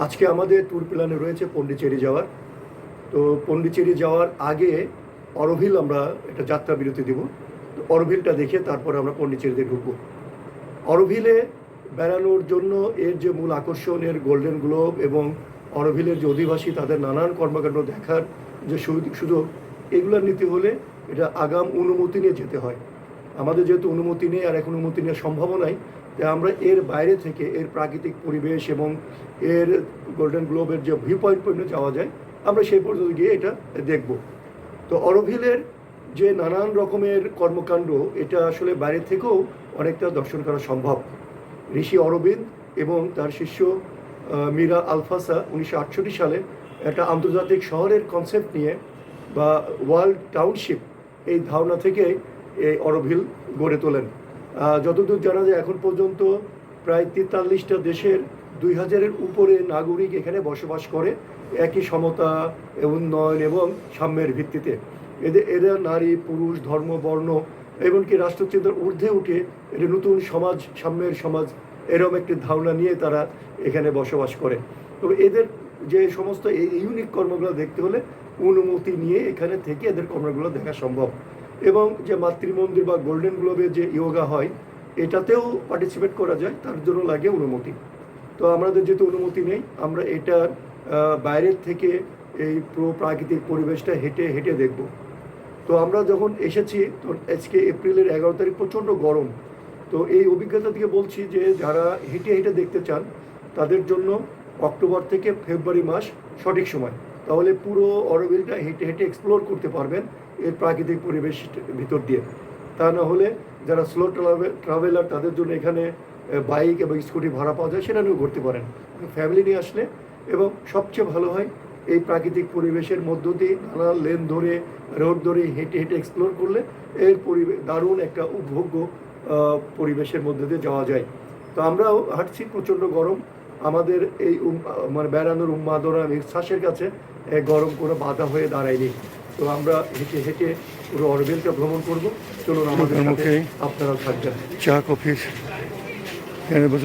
আজকে আমাদের ট্যুর প্ল্যানে রয়েছে পন্ডিচেরি যাওয়ার। তো পন্ডিচেরি যাওয়ার আগে অরভিল আমরা একটা যাত্রা বিরতি দেব। তো অরভিলটা দেখে তারপরে আমরা পন্ডিচেরিতে ঢুকবো। অরভিলে বেড়ানোর জন্য এর যে মূল আকর্ষণ, এর গোল্ডেন গ্লোব এবং অরভিলের যে অধিবাসী, তাদের নানান কর্মকাণ্ড দেখার যে সুযোগ- এগুলো নিতে হলে এটা আগাম অনুমতি নিয়ে যেতে হয়। আমাদের যেহেতু অনুমতি নেই আর এখন অনুমতি নেওয়ার সম্ভাবনাই আমরা এর বাইরে থেকে এর প্রাকৃতিক পরিবেশ এবং এর গোল্ডেন গ্লোবের যে ভিউ পয়েন্ট পর্যন্ত যাওয়া যায়, আমরা সেই পর্যন্ত গিয়ে এটা দেখব। তো অরভিলের যে নানান রকমের কর্মকাণ্ড, এটা আসলে বাইরে থেকেও অনেকটা দর্শন করা সম্ভব। ঋষি অরবিন্দ এবং তার শিষ্য মীরা আলফাসা উনিশশো আটষট্টি সালে একটা আন্তর্জাতিক শহরের কনসেপ্ট নিয়ে বা ওয়ার্ল্ড টাউনশিপ এই ধারণা থেকে এই অরভিল গড়ে তোলেন। যতদূর জানা যায়, এখন পর্যন্ত প্রায় তেতাল্লিশটা দেশের দুই হাজারের উপরে নাগরিক এখানে বসবাস করে, একই সমতা, উন্নয়ন এবং সাম্যের ভিত্তিতে। এদের এরা নারী, পুরুষ, ধর্ম, বর্ণ, এমনকি রাষ্ট্রচিন্তার ঊর্ধ্বে উঠে এটা নতুন সমাজ, সাম্যের সমাজ এরকম একটি ধারণা নিয়ে তারা এখানে বসবাস করে। তবে এদের যে সমস্ত এই ইউনিক কর্মগুলো দেখতে হলে অনুমতি নিয়ে এখানে থেকে এদের কর্মগুলো দেখা সম্ভব। এবং যে মাতৃমন্দির বা গোল্ডেন গ্লোবে যে ইয়োগা হয়, এটাতেও পার্টিসিপেট করা যায়, তার জন্য লাগে অনুমতি। তো আমাদের যেহেতু অনুমতি নেই, আমরা এটার বাইরের থেকে এই পুরো, প্রাকৃতিক পরিবেশটা হেঁটে হেঁটে দেখব। তো আমরা যখন এসেছি, তো আজকে এপ্রিলের এগারো তারিখ প্রচণ্ড গরম। তো এই অভিজ্ঞতা থেকে বলছি যে যারা হেঁটে হেঁটে দেখতে চান, তাদের জন্য অক্টোবর থেকে ফেব্রুয়ারি মাস সঠিক সময়। তাহলে পুরো অরবিলটা হেঁটে হেঁটে এক্সপ্লোর করতে পারবেন। এর প্রাকৃতিক পরিবেশ ভিতর দিয়ে। তা না হলে যারা স্লো ট্রাভেল ট্রাভেলার তাদের জন্য এখানে বাইক এবং স্কুটি ভাড়া পাওয়া যায়, সেটা নিয়েও ঘুরতে পারেন। ফ্যামিলি নিয়ে আসলে এবং সবচেয়ে ভালো হয় এই প্রাকৃতিক পরিবেশের মধ্য দিয়ে নানা লেন ধরে রোড ধরে হেঁটে হেঁটে এক্সপ্লোর করলে এর পরিবেশ দারুণ একটা উপভোগ্য পরিবেশের মধ্যে দিয়ে যাওয়া যায়। তো আমরাও হাঁটছি প্রচণ্ড গরম। আমাদের এই মানে বেড়ানোর উন্মাদনা নিঃশ্বাসের কাছে গরম কোনো বাধা হয়ে দাঁড়ায়নি। তো আমরা হেঁটে হেঁটে পুরো অরবেলটা ভ্রমণ করব। চলুন আমাদের মুখে আপনারা থাকবেন। চা কফি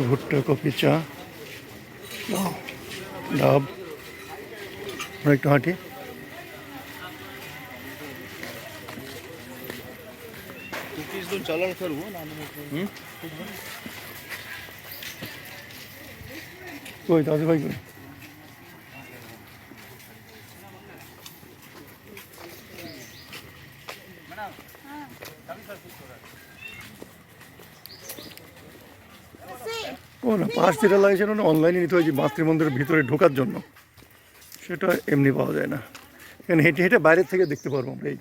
ভুট্টা কফি চা ডাব একটু হাঁটি। চালান করব কই দাদু ভাই কই ও না পাস যেটা লাগছে না অনলাইনে নিতে হয় যে মাতৃমন্দিরের ভিতরে ঢোকার জন্য। সেটা এমনি পাওয়া যায় না। এখানে হেঁটে হেঁটে বাইরের থেকে দেখতে পারব আমরা এই।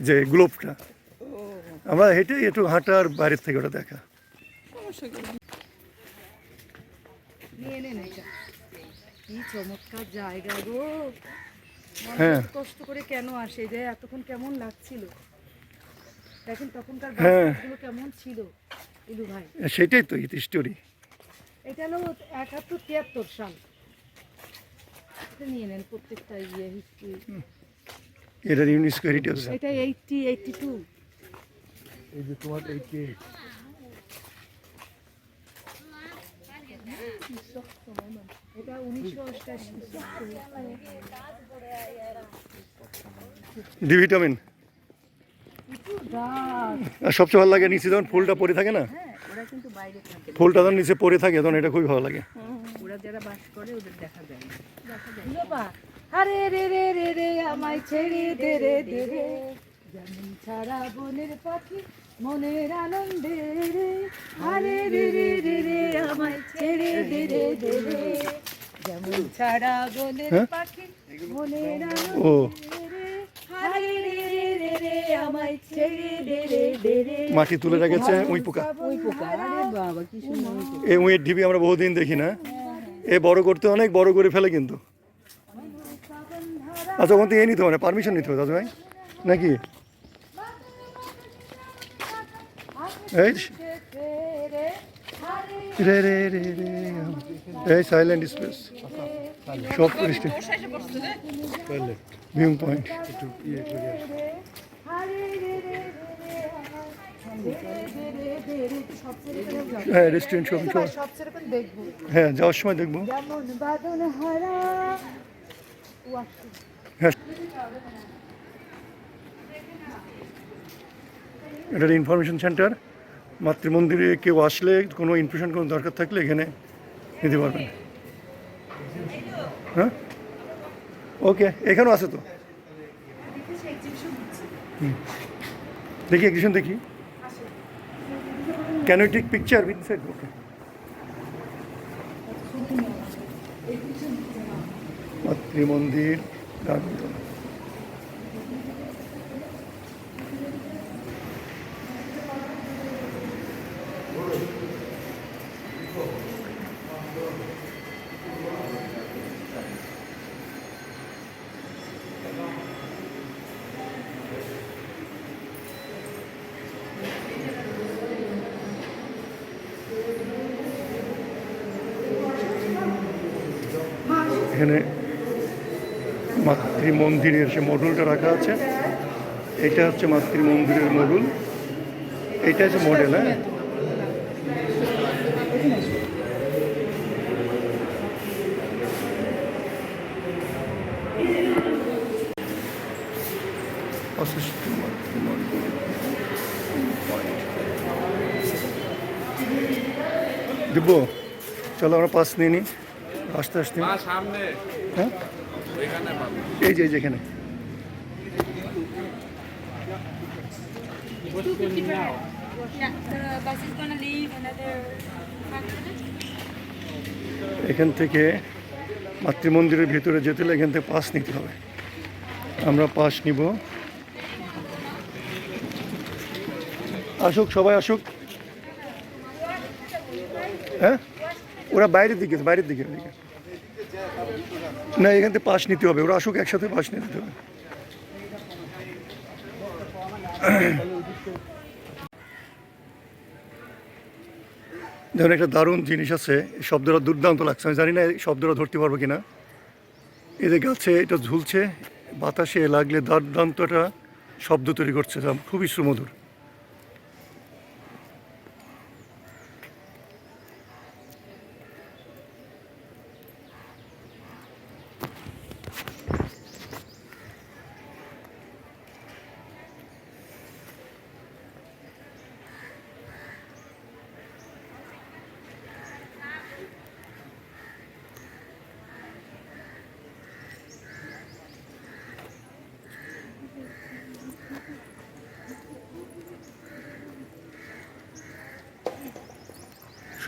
যে- গ্লোবটা আমরা হেঁটে একটু হাঁটার বাইরের থেকে ওটা দেখা। নিয়ে নেন এটা কি চমৎকার জায়গা গো। হ্যাঁ। কষ্ট করে কেন আসে? যে এতক্ষণ কেমন লাগছিল। দেখেন তখনকার হ্যাঁ। কেমন ছিল ইলু ভাই। সেটাই তো ইতি স্টোরি এটা হলো একাত্তর তিয়াত্তর সাল। এটা নিয়ে নেন প্রত্যেকটা ইয়ে হিস্ট্রি এটার ইউনেস্কো হেরিটেজ এটা এইটটি এইটটি টু এই যে তোমার এই ডি ভিটামিন সবচেয়ে ভালো লাগে নিচে যখন ফুলটা পড়ে থাকে না, ফুলটা যখন নিচে পড়ে থাকে, তখন এটা খুবই ভালো লাগে। ওরা যারা বাস করে ওদের দেখা যায় ছেড়ে ছাড়া বনের পাখি মনের আনন্দে রে আরে রে রে রে রে আমায় ছেড়ে দে রে দে রে যেমন ছাড়া বনের? পাখি মনের ও আনন্দে রে আরে রে রে রে রে আমায় ছেড়ে দে রে দে রে। মাটি তুলে রেখেছে উই পোকা। ওই পোকা? আরে বাবা কি সুন্দর এই উইয়ের ঢিবি আমরা বহুদিন দেখি না। এ বড় করতে অনেক বড় করে ফেলে কিন্তু। আচ্ছা ওখান থেকে এ নিতে হবে পারমিশন নিতে হবে দাদু ভাই নাকি? এই রে রে রে রে এই সাইলেন্ট স্পেস সব টুরিস্ট ভিউ পয়েন্ট। হ্যাঁ রেস্টুরেন্ট দেখব। হ্যাঁ যাওয়ার সময় দেখব। হ্যাঁ। এটার ইনফরমেশন সেন্টার মাতৃমন্দিরে কেউ আসলে কোনো ইনফরমেশন কোনো দরকার থাকলে এখানে নিতে পারবেন। হ্যাঁ? ওকে, এখানেও আছে তো। দেখি এক্সিবিশন দেখি। Can you take picture with side okay Matrimandir garden এখানে মাতৃ মন্দিরের সে মডুলটা রাখা আছে, এটা হচ্ছে মাতৃ মন্দিরের মডুল। এটা হচ্ছে মডেল হ্যাঁ? অসুস্থ চলো আমরা পাস নিয়ে নিই। আস্তে আস্তে। হ্যাঁ? এই যে এই যেখানে. এখান থেকে মাতৃমন্দিরের ভিতরে যেতে হলে এখান থেকে পাস নিতে হবে। আমরা পাস নিব। আসুক সবাই আসুক। হ্যাঁ? ওরা বাইরের দিকে বাইরের দিকে না, এখান থেকে পাস নিতে হবে, ওরা আসুক, একসাথে পাশ নিতে হবে। যেমন একটা দারুণ জিনিস আছে শব্দটা দুর্দান্ত লাগছে। আমি জানি না এই শব্দটা ধরতে পারব কিনা। যে গাছে এটা ঝুলছে, বাতাসে লাগলে দুর্দান্ত একটা শব্দ তৈরি করছে খুবই সুমধুর।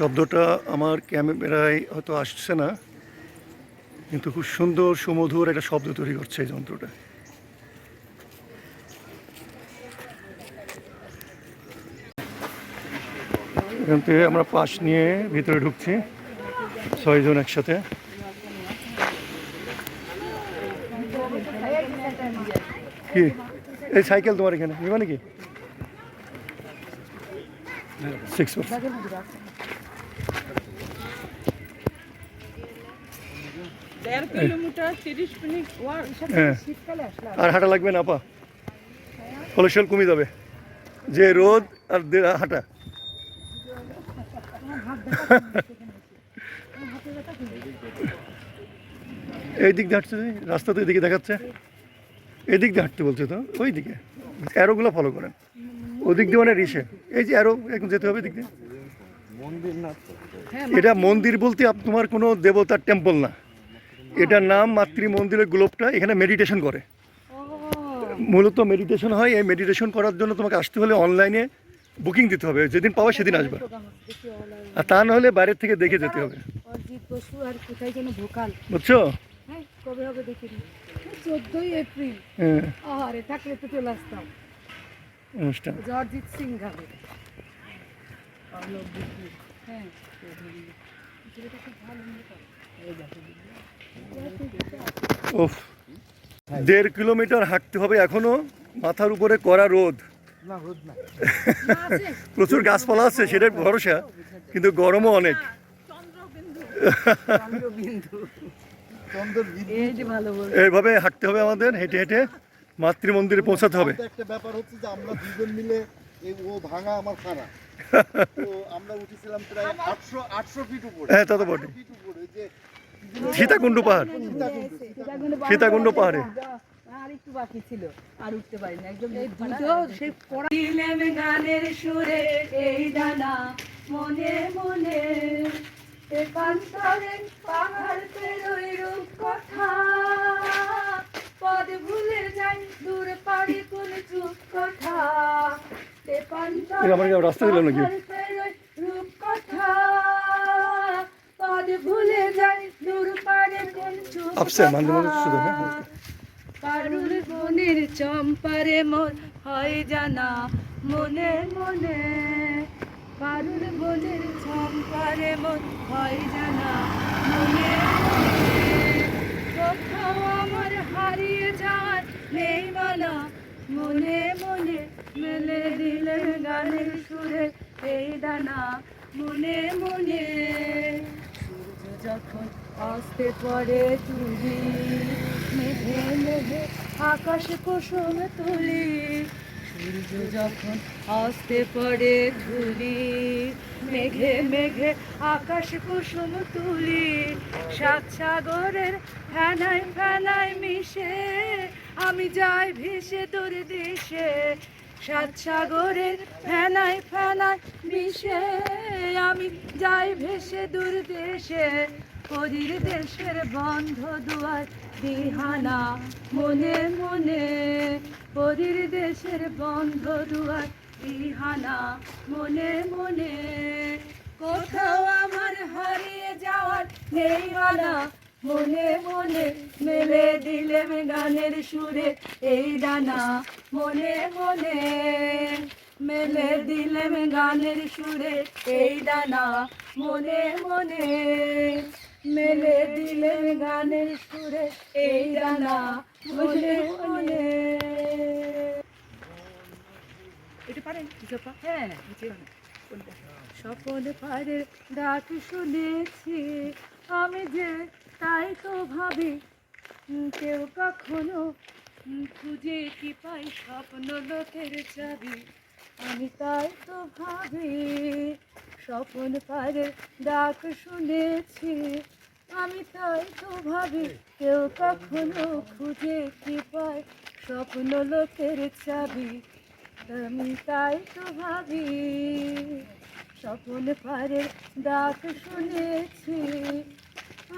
শব্দটা আমার ক্যামেরায় হয়তো আসছে না, কিন্তু খুব সুন্দর সুমধুর একটা শব্দ তৈরি করছে এই যন্ত্রটা। এখান থেকে আমরা পাশ নিয়ে ভিতরে ঢুকছি, ছয়জন একসাথে। কি? এই সাইকেল তোমার এখানে, নিবা নাকি? সিক্স দেড় কিলোমিটার তিরিশ মিনিট হ্যাঁ শীতকালে আর হাঁটা লাগবে না আপা? কোলেস্ট্রল কমে যাবে। যে রোদ আর দে- হাঁটা। এই দিক দিয়ে হাঁটছে রাস্তা তো এদিকে দেখাচ্ছে। এদিক দিয়ে হাঁটতে বলছে তো ওই দিকে অ্যারোগুলো ফলো করেন। ওদিক দিয়ে মানে রিসে। এই যে অ্যারো এখন যেতে হবে এদিক দিয়ে। এটা মন্দির বলতে তোমার কোনো দেবতার টেম্পল না। এটার নাম মাতৃ মন্দিরের গ্লোবটা এখানে মেডিটেশন করে। মূলত মেডিটেশন হয় এই মেডিটেশন করার জন্য তোমাকে আসতে হলে অনলাইনে বুকিং দিতে হবে। যেদিন পাওয়া সেদিন আসবে। আর তা না হলে বাইরের থেকে দেখে যেতে হবে। বুঝছ? অনুষ্ঠান। হ্যাঁ। ওফ দেড় কিলোমিটার হাঁটতে হবে এখনও মাথার উপরে কড়া রোদ। প্রচুর গাছপালা আছে সেটার ভরসা কিন্তু গরমও অনেক। এইভাবে হাঁটতে হবে আমাদের হেঁটে হেঁটে মাতৃ মন্দিরে পৌঁছাতে হবে। একটা ব্যাপার হচ্ছে যে আমরা দুজন মিলে ও ভাঙা আমার খানা। তো আমরা উঠেছিলাম প্রায় আটশো আটশো ফিট উপরে। হ্যাঁ, তা তো বটে। ফিট উপরে। যে সীতাকুণ্ড পাহাড়। সীতাকুণ্ড পাহাড়ে। আর একটু বাকি ছিল আর উঠতে পারিনি একদম দুটো সেই পড়া দিলেম গানের সুরে এই দানা মনে মনে একান্তরে পাহাড় পেরোই রূপ কথা পদ ভুলে যাই দূর পাড়ি কোন চুপ কথা। একান্তরে রাস্তা দিলাম নাকি? আপসে মাঝে মাঝে শুধু হ্যাঁ বনের চম্পারে মন হয় জানা মনে মনে। পারুর বনের চম্পারে মন হয় জানা মনে মনে। কোথাও আমার হারিয়ে যাওয়ার নেই মানা মনে মনে মেলে দিলেন গানের সুরে এই দানা মনে মনে। সূর্য যখন অস্তে পড়ে তুলি মেঘে মেঘে আকাশ কুসুম তুলি। সূর্য যখন অস্তে পড়ে ধুলি মেঘে মেঘে আকাশ কুসুম তুলি। সাত সাগরের ফেনায় ফেনায় মিশে, আমি যাই ভেসে তোর দেশে। সাত সাগরের ফেনায় ফেনায় মিশে, আমি যাই ভেসে দূর দেশে। পরীর দেশের বন্ধ দুয়ার, দিহানা, মনে মনে। পরীর দেশের বন্ধ দুয়ার, দিহানা, মনে মনে। কোথাও আমার হারিয়ে যাওয়ার নেই মানা মনে মনে। মেলে দিলেম গানের সুরে এই দানা মনে মনে। মেলে দিলেম গানের সুরে এই দানা মনে মনে। মেলে দিলেন গানের সুরে এই দানা মনে মনে এটা পারেন হ্যাঁ। স্বপন ডাক শুনেছি আমি যে তাই তো ভাবি। কেউ কখনো খুঁজে কি পাই স্বপ্ন লোকের চাবি। আমি তাই তো ভাবি, স্বপন পাড়ের ডাক শুনেছি। আমি তাই তো ভাবি, কেউ কখনো খুঁজে কি পায় স্বপ্ন লোকের চাবি। আমি তাই তো ভাবি, স্বপন পারে ডাক শুনেছি।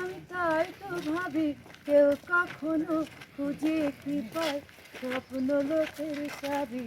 আমি তাই তো ভাবি, কেউ কখনো খুঁজে কি পায় স্বপ্ন লোকের চাবি।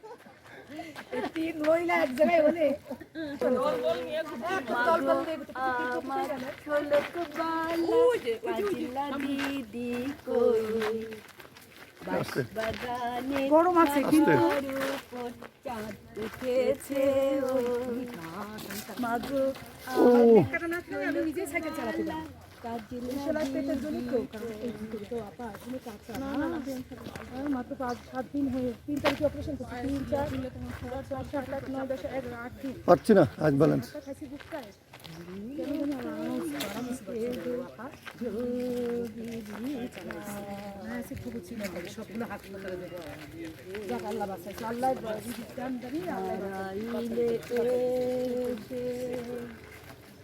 তিন মহিলা এক জায়গায় হলে গরম আছে ও। মাগো আমি নিজে সাইকেল চালাতে পারি মাত্র পাঁচ সাত দিন হয়ে তিন তারিখে অপারেশন তিন চার সাত আট নয় দশ এগারো আট দিন পাচ্ছি না আজ ব্যালেন্স দেবো। আল্লাহ আল্লাহ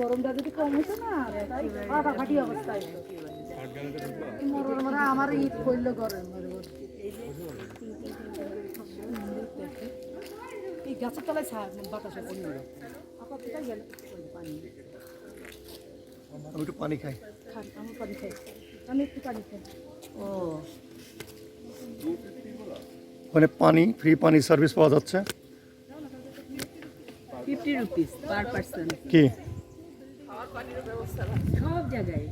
গরমটা যদি কম হতো না মরণ মানে আমার ঈদ করল গরম গাছের তলায় ছা বাতাস আছে আপা কোথায় গেল? পানি আমি একটু পানি খাই। খান আমি পানি খাই। আমি একটু পানি খাই। ও। ওখানে পানি ফ্রি পানি সার্ভিস পাওয়া যাচ্ছে। Fifty rupees per person. কি? সব জায়গায়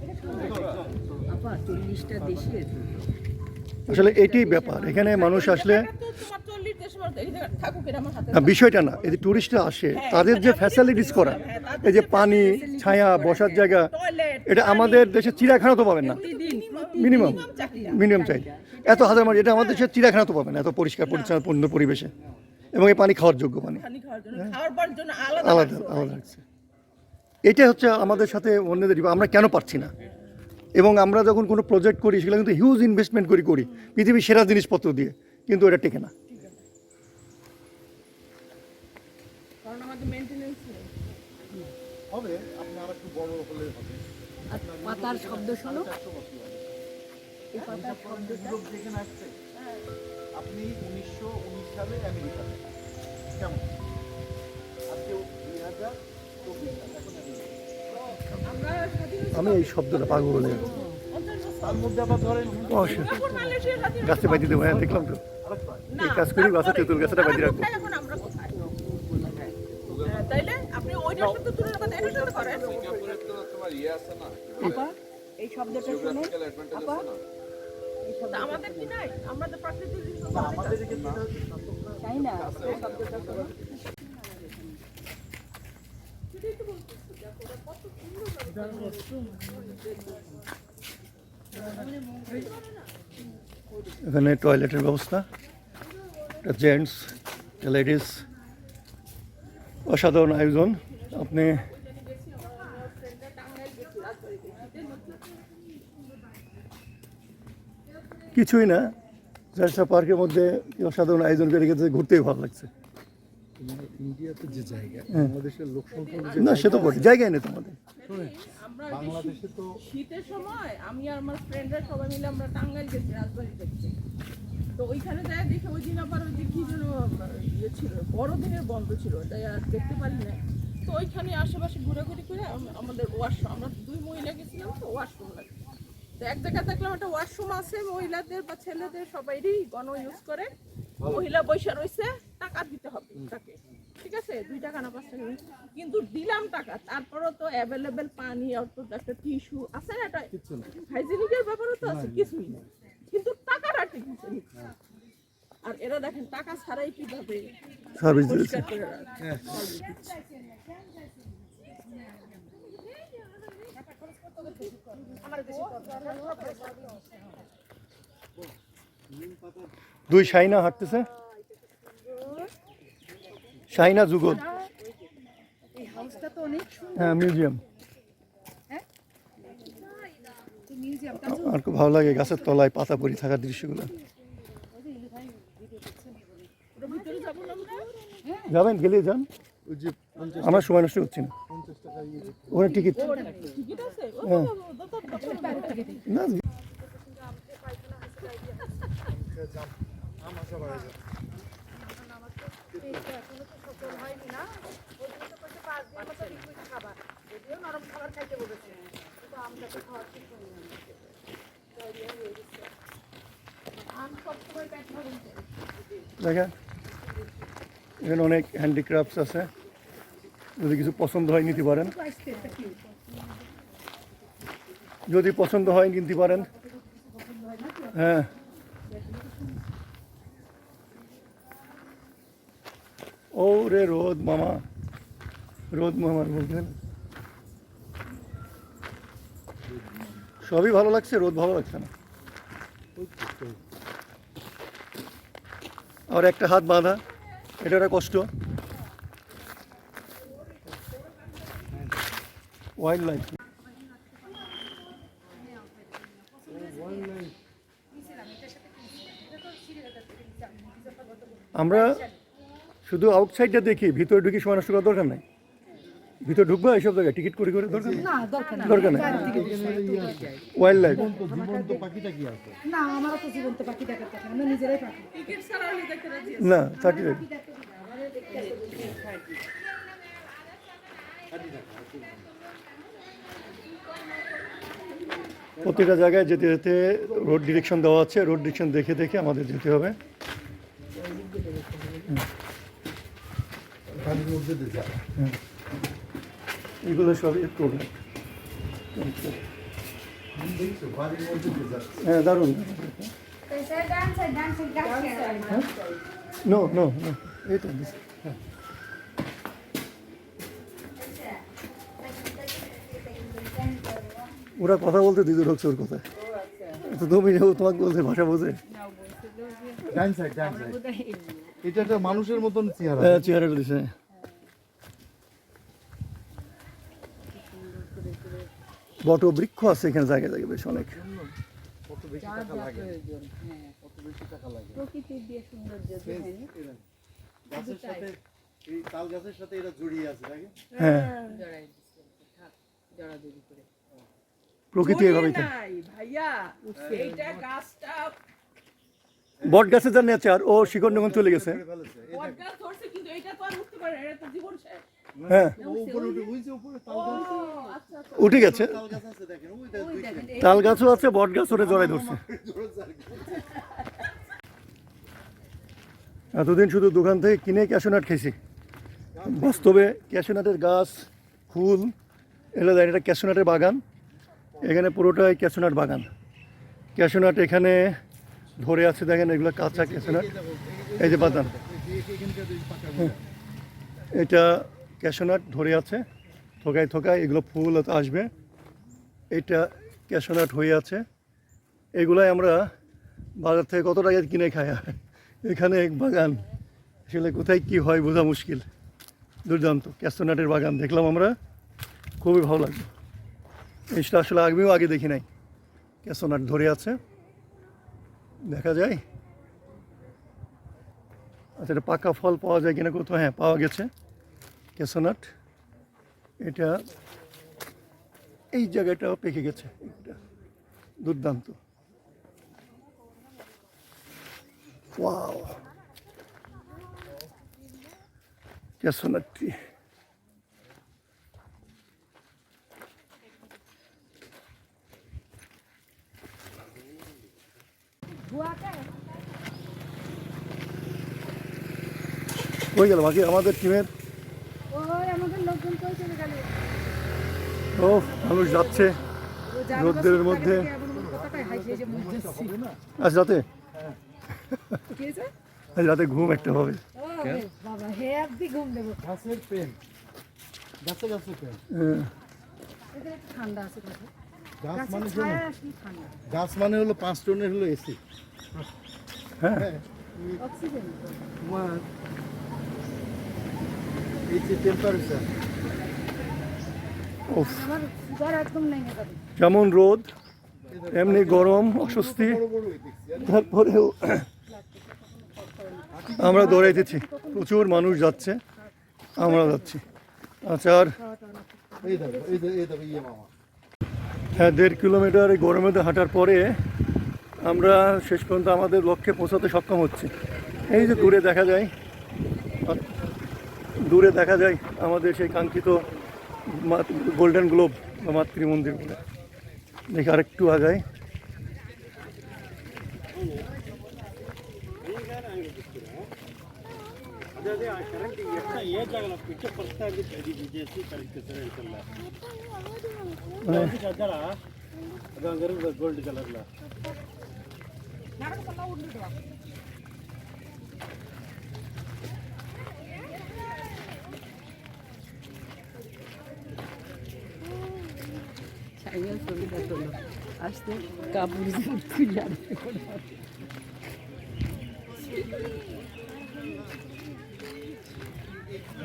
আপা চল্লিশটা দেশের। আসলে এটাই ব্যাপার এখানে মানুষ আসলে তোমার চল্লিশ দেশ থাকুক এটা আমার হাতে না, বিষয়টা না এই যে টুরিস্টরা আসে তাদের যে ফ্যাসিলিটিস করা এই যে পানি ছায়া বসার জায়গা এটা আমাদের দেশে চিড়াখানা তো পাবেন না। মিনিমাম মিনিমাম চাই এত হাজার মানুষ এটা আমাদের দেশের চিড়াখানা তো পাবেন না এত পরিষ্কার পরিচ্ছন্ন পূর্ণ পরিবেশে। এবং এই পানি খাওয়ার যোগ্য পানি। পানি খাওয়ার জন্য খাওয়ার পর জন্য আলাদা আলাদা আলাদা লাগছে এটা হচ্ছে আমাদের সাথে অন্যদের আমরা কেন পারছি না? এবং আমরা যখন কোনো প্রজেক্ট করি সেগুলো কিন্তু হিউজ ইনভেস্টমেন্ট করি করি পৃথিবীর সেরা জিনিসপত্র দিয়ে কিন্তু এটা টেকে না। কারণ আমাদের মেনটেনেন্স নেই। হবে আপনি আর একটু বড় হলে হবে। আর পাতার শব্দ শোনো ইউরোপ যেখানে আসছে? আপনি উনিশশো উনিশ সালে আমেরিকাতে। কেমন? আজকে দুই হাজার চব্বিশ আমি এই শব্দটা পাগল বলে গাছে বাঁধি দেবো হ্যাঁ দেখলাম তো। এই কাজ করি গাছে তেঁতুল গাছটা বাঁধি রাখব। আমরা হ্যাঁ, এই শব্দটা আমাদের কি নাই? প্রাকৃতিক এদিকে তো তাই না? শব্দটা এখানে টয়লেটের ব্যবস্থা। জেন্টস লেডিস অসাধারণ আয়োজন। আপনি কিছুই না, জালসা পার্কের মধ্যে অসাধারণ আয়োজন করে রেখেছে ঘুরতেই ভালো লাগছে। ইন্ডিয়াতে যে জায়গা বাংলাদেশের লোক সংখ্যা না সে তো বটে জায়গায় নেই তোমাদের। বাংলাদেশে তো শীতের সময় আমি আর আমার ফ্রেন্ডরা সবাই মিলে আমরা টাঙ্গাইল গেছি রাজবাড়ি দেখছি তো ওইখানে যাই দেখে ওই দিন আবার ওই যে কি যেন ইয়ে ছিল বড়দিনের বন্ধ ছিল তাই আর দেখতে পারি না তো ওইখানে আশেপাশে ঘোরাঘুরি করে আমাদের ওয়াশরুম আমরা দুই মহিলা গেছিলাম তো ওয়াশরুম লাগে তো এক জায়গায় দেখলাম একটা ওয়াশরুম আছে মহিলাদের বা ছেলেদের সবাইরই গণ ইউজ করে। মহিলা বৈশা রয়েছে টাকা দিতে হবে তাকে ঠিক আছে? দুই টাকা না পাঁচ টাকা। কিন্তু দিলাম টাকা তারপরও তো অ্যাভেলেবেল পানি আর তো একটা টিস্যু আছে না। একটা হাইজিনিকের ব্যাপারও তো আছে কিছুই না। কিন্তু টাকাটা ঠিক না। আর এরা দেখেন টাকা ছাড়াই কীভাবে সার্ভিস রাখে। দুই শাইনা হাঁটতেছে। শাইনা যুগল। এই হাউসটা তো অনেক সুন্দর। হ্যাঁ মিউজিয়াম আমার খুব ভালো লাগে গাছের তলায় পাতা পরি থাকার দৃশ্যগুলো। ওটা ভিতরে যাব না। ওখানে আমরা ওই দেখেন এখানে অনেক হ্যান্ডিক্রাফটস আছে। যদি কিছু পছন্দ হয় নিতে পারেন। যদি পছন্দ হয় কিনতে পারেন। হ্যাঁ। ও রে রোদ মামা। রোদ মামার বলছেন সবই ভালো লাগছে, রোদ ভালো লাগছে না। আর একটা হাত বাঁধা, এটা একটা কষ্ট। ওয়াইল্ড লাইফ আমরা শুধু আউটসাইডটা দেখি ভিতরে ঢুকি সময় নষ্ট করার দরকার নাই। ভিতরে ঢুকবো এইসব জায়গায় টিকিট করে করে দরকার দরকার নেই। ওয়াইল্ড লাইফ তো জীবন্ত পাখিটা কি আছে? না আমারও তো জীবন্ত পাখি দেখার কথা আমরা নিজেরাই পাখি। টিকিট ছাড়া হলে দেখতে রাজি না। থার্টি প্রতিটা জায়গায় যেতে যেতে রোড ডিরেকশন দেওয়া আছে রোড ডিরেকশন দেখে দেখে আমাদের যেতে হবে। বাড়ির মধ্যে দিয়ে যা এগুলো সবই যা হ্যাঁ দারুণ। dance. নো নো নো এই তো হ্যাঁ। ওরা কথা বলতে দিদি ঢুকছে ওর কথায়। তো তুমি ও তোমাকে বলছে ভাষা বোঝে। ডান সাইড ডান সাইড এটা একটা মানুষের মতন চেহারা। হ্যাঁ চেহারাটা দিছে। বট বৃক্ষ আছে এখানে জায়গায় জায়গায় বেশ অনেক। কত বেশি টাকা লাগে। কত বেশি টাকা লাগে প্রকৃতির দিয়ে সৌন্দর্য দেখেনি গাছের সাথে এই তাল গাছের সাথে এটা জড়িয়ে আছে হ্যাঁ। জড়াই দিচ্ছে থাক জড়াজড়ি করে। প্রকৃতি এভাবেই ভাইয়া। এইটা গাছটা বট গাছে যার নেচার ও শিকড় যখন চলে গেছে। ফেলেছে এই বট গাছ ধরছে কিন্তু এটা তো আর উঠতে পারে না, এটা তো জীবন শেষ। হ্যাঁ। উঠে ওই যে উপরে তাল গাছ আচ্ছা আচ্ছা। উঠে গেছে। তাল গাছ আছে দেখেন ওই দেখ দুইটা তাল গাছও আছে বট গাছ ওরে জড়াই ধরছে। ধরেছে এতদিন শুধু দোকান থেকে কিনে ক্যাশোনাট খেয়েছি বাস্তবে ক্যাশোনাটের গাছ ফুল এগুলো দেয় এটা ক্যাশোনাটের বাগান। এখানে পুরোটাই ক্যাশোনাট বাগান। ক্যাশোনাট এখানে ধরে আছে দেখেন, এগুলো কাঁচা ক্যাশোনাট এই যে বাদাম। এটা ক্যাশোনাট ধরে আছে, থোকায় থোকায় এগুলো ফুল আসবে। এটা ক্যাশোনাট হয়ে আছে। এগুলাই আমরা বাজার থেকে কত টাকা কিনে খাই? এখানে এক বাগান। আসলে কোথায় কি হয় বোঝা মুশকিল। দুর্দান্ত, ক্যাশোনাটের বাগান দেখলাম আমরা। খুবই ভালো লাগল। জিনিসটা আসলে আগেও আগে দেখি নাই। ক্যাশোনাট ধরে আছে। দেখা যায়। আচ্ছা এটা পাকা ফল পাওয়া যায় কিনা কোথাও? হ্যাঁ পাওয়া গেছে। কেসোনাট। এটা এই জায়গাটাও পেকে গেছে। এটা দুর্দান্ত। ওয়াও। হয়ে গেল বাকি আমাদের টিমের? ওই আমাদের লোকজন কই চলে গেল। ও মানুষ যাচ্ছে রোদ্রের মধ্যে। আজ রাতে? আজ রাতে ঘুম একটা হবে। হ্যাঁ, ঠান্ডা আছে গাছ মানে গাছ মানে হলো পাঁচ টনের হলো এসি হ্যাঁ। অক্সিজেন। তোমার এই যে টেম্পারেচার যেমন রোদ এমনি গরম অস্বস্তি। তারপরেও আমরা দৌড়াইতেছি প্রচুর মানুষ যাচ্ছে। আমরা যাচ্ছি। আচ্ছা আর এই দেখো এই দেখো এই দেখো ইয়ে মামা। হ্যাঁ দেড় কিলোমিটার এই গরমের হাঁটার পরে আমরা শেষ পর্যন্ত আমাদের লক্ষ্যে পৌঁছাতে সক্ষম হচ্ছি। এই যে দূরে দেখা যায়, দূরে দেখা যায় আমাদের সেই কাঙ্ক্ষিত গোল্ডেন গ্লোব বা মাতৃ মন্দির বলে দেখি আরেকটু আগায় ಇದ್ದದೇ ಆ ಕರೆಂಟ್ ಎಷ್ಟು ಏಜ್ ಆಗಲ್ಲ ಪಿಚ್ಚ ಬರ್ತಾ ಇದ್ದಿದ್ದು ಅದು ವಿಜಯಸಿ ಕರೆಂಟ್ ಸರ್ ಹೇಳ್ತಿಲ್ಲ ಅದಲ್ಲ ಅದು ಹಂಗೆ ಇರ್ತದೆ ಗೋಲ್ಡ್ ಕಲರ್ಲ Aynen sonunda sonra. Açtım. Kabul bizim kuyuları.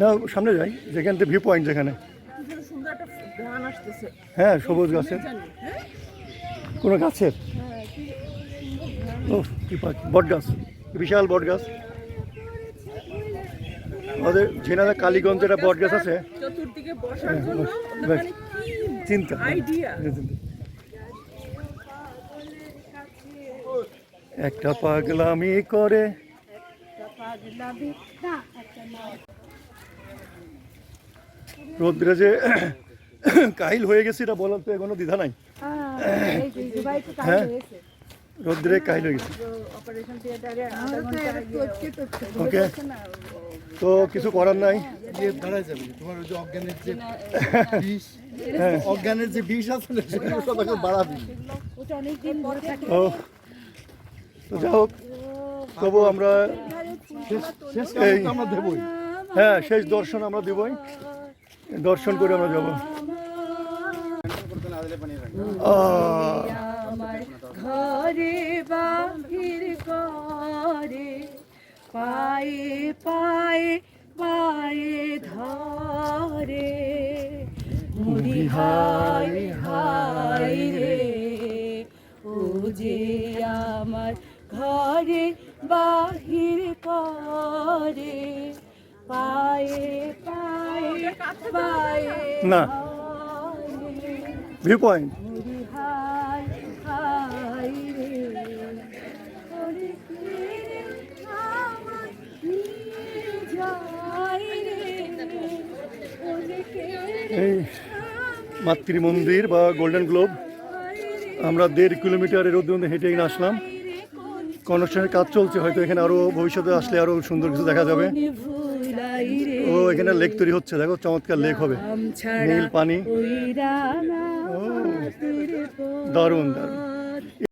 না সামনে যাই যেখান থেকে ভিউ পয়েন্ট যেখানে। হ্যাঁ সবুজ গাছের হ্যাঁ কোনো গাছের হ্যাঁ কি ও কি পাখি? বট গাছ বিশাল বট গাছ। আমাদের ঝিনাদা কালীগঞ্জে একটা বট গাছ আছে। চতুর্দিকে বসার জন্য ওদের বেশ। মানে কি চিন্তা আইডিয়া একটা পাগলামি করে পাগলামি না একটা না রোদ্রে যে কাহিল হয়ে গেছে এটা বলার তো এখনও দ্বিধা নাই। হ্যাঁ, হ্যাঁ। হয়েছে। রোদ্রে কাহিল হয়ে গেছে। ওকে তো কিছু করার নাই। গিয়ে দাঁড়ায় যাবে তোমার ওই যে অজ্ঞানের যে বিষ অজ্ঞানের যে বিষ আছে সেগুলো বাড়াবি। ও তো হোক তবু আমরা শেষ আমরা দেবই। হ্যাঁ শেষ দর্শন আমরা দেবই। দর্শন করে আমরা যাব। ঘরে বাহির করে পায়ে পায়ে পায়ে ধরে। মুড়ি হাই হাই রে ও যে আমার ঘরে বাহির করে পায়ে না। ভিউ পয়েন্ট এই মাতৃ মন্দির বা গোল্ডেন গ্লোব আমরা দেড় কিলোমিটারের মধ্যে হেঁটে এখানে আসলাম। কনস্ট্রাকশনের কাজ চলছে, হয়তো এখানে আরও ভবিষ্যতে আসলে আরও সুন্দর কিছু দেখা যাবে। ও এখানে লেক তৈরি হচ্ছে দেখো চমৎকার লেক হবে। নীল পানি। দারুণ দারুণ।